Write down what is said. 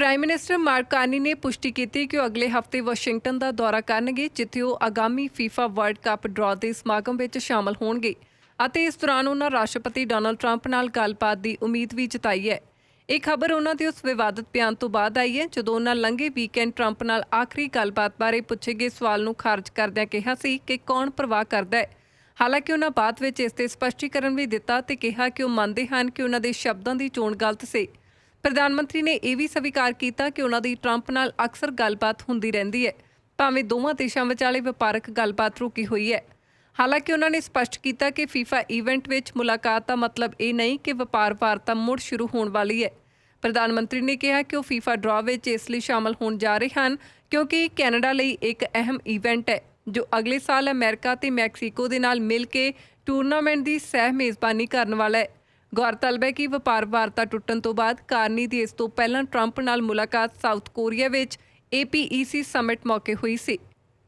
Prime minister mark Carney ਨੇ ਪੁਸ਼ਟੀ ਕੀਤੀ ਕਿ ਉਹ ਅਗਲੇ ਹਫ਼ਤੇ ਵਾਸ਼ਿੰਗਟਨ ਦਾ ਦੌਰਾ ਕਰਨਗੇ, ਜਿੱਥੇ ਉਹ ਆਗਾਮੀ ਫੀਫਾ ਵਰਲਡ ਕੱਪ ਡਰਾਅ ਦੇ ਸਮਾਗਮ ਵਿੱਚ ਸ਼ਾਮਲ ਹੋਣਗੇ ਅਤੇ ਇਸ ਦੌਰਾਨ ਉਹਨਾਂ ਰਾਸ਼ਟਰਪਤੀ ਡੋਨਲਡ ਟਰੰਪ ਨਾਲ ਗੱਲਬਾਤ ਦੀ ਉਮੀਦ ਵੀ ਜਤਾਈ ਹੈ। ਇਹ ਖਬਰ ਉਹਨਾਂ ਦੇ ਉਸ ਵਿਵਾਦਤ ਬਿਆਨ ਤੋਂ ਬਾਅਦ ਆਈ ਹੈ, ਜਦੋਂ ਉਹਨਾਂ ਲੰਘੇ ਵੀਕਐਂਡ ਟਰੰਪ ਨਾਲ ਆਖਰੀ ਗੱਲਬਾਤ ਬਾਰੇ ਪੁੱਛੇ ਗਏ ਸਵਾਲ ਨੂੰ ਖਾਰਜ ਕਰਦਿਆਂ ਕਿਹਾ ਸੀ ਕਿ ਕੌਣ ਪ੍ਰਵਾਹ ਕਰਦਾ ਹੈ। ਹਾਲਾਂਕਿ ਉਹਨਾਂ ਬਾਅਦ ਵਿੱਚ ਇਸ ਤੇ ਸਪਸ਼ਟੀਕਰਨ ਵੀ ਦਿੱਤਾ ਤੇ ਕਿਹਾ ਕਿ ਉਹ ਮੰਨਦੇ ਹਨ ਕਿ ਉਹਨਾਂ ਦੇ ਸ਼ਬਦਾਂ ਦੀ ਚੋਣ ਗਲਤ ਸੀ। ਪ੍ਰਧਾਨ ਮੰਤਰੀ ਨੇ ਇਹ ਵੀ ਸਵੀਕਾਰ ਕੀਤਾ ਕਿ ਉਹਨਾਂ ਦੀ ਟਰੰਪ ਨਾਲ ਅਕਸਰ ਗੱਲਬਾਤ ਹੁੰਦੀ ਰਹਿੰਦੀ ਹੈ, ਭਾਵੇਂ ਦੋਵਾਂ ਦੇਸ਼ਾਂ ਵਿਚਾਲੇ ਵਪਾਰਕ ਗੱਲਬਾਤ ਰੁਕੀ ਹੋਈ ਹੈ। ਹਾਲਾਂਕਿ ਉਹਨਾਂ ਨੇ ਸਪਸ਼ਟ ਕੀਤਾ ਕਿ ਫੀਫਾ ਇਵੈਂਟ ਵਿੱਚ ਮੁਲਾਕਾਤ ਦਾ ਮਤਲਬ ਇਹ ਨਹੀਂ ਕਿ ਵਪਾਰ ਵਾਰਤਾ ਮੁੜ ਸ਼ੁਰੂ ਹੋਣ ਵਾਲੀ ਹੈ। ਪ੍ਰਧਾਨ ਮੰਤਰੀ ਨੇ ਕਿਹਾ ਕਿ ਉਹ ਫੀਫਾ ਡਰਾਅ ਵਿੱਚ ਇਸ ਲਈ ਸ਼ਾਮਲ ਹੋਣ ਜਾ ਰਹੇ ਹਨ, ਕਿਉਂਕਿ ਇਹ ਕੈਨੇਡਾ ਲਈ ਇੱਕ ਅਹਿਮ ਇਵੈਂਟ ਹੈ, ਜੋ ਅਗਲੇ ਸਾਲ ਅਮਰੀਕਾ ਤੇ ਮੈਕਸੀਕੋ ਦੇ ਨਾਲ ਮਿਲ ਕੇ ਟੂਰਨਾਮੈਂਟ ਦੀ ਸਹਿ ਮੇਜ਼ਬਾਨੀ ਕਰਨ ਵਾਲਾ ਹੈ। ਗੌਰਤਲਬ ਹੈ ਕਿ ਵਪਾਰ ਵਾਰਤਾ ਟੁੱਟਣ ਤੋਂ ਬਾਅਦ ਕਾਰਨੀ ਦੀ ਇਸ ਤੋਂ ਪਹਿਲਾਂ ਟਰੰਪ ਨਾਲ ਮੁਲਾਕਾਤ ਸਾਊਥ ਕੋਰੀਆ ਵਿੱਚ APEC ਸਮਿਟ ਮੌਕੇ ਹੋਈ ਸੀ।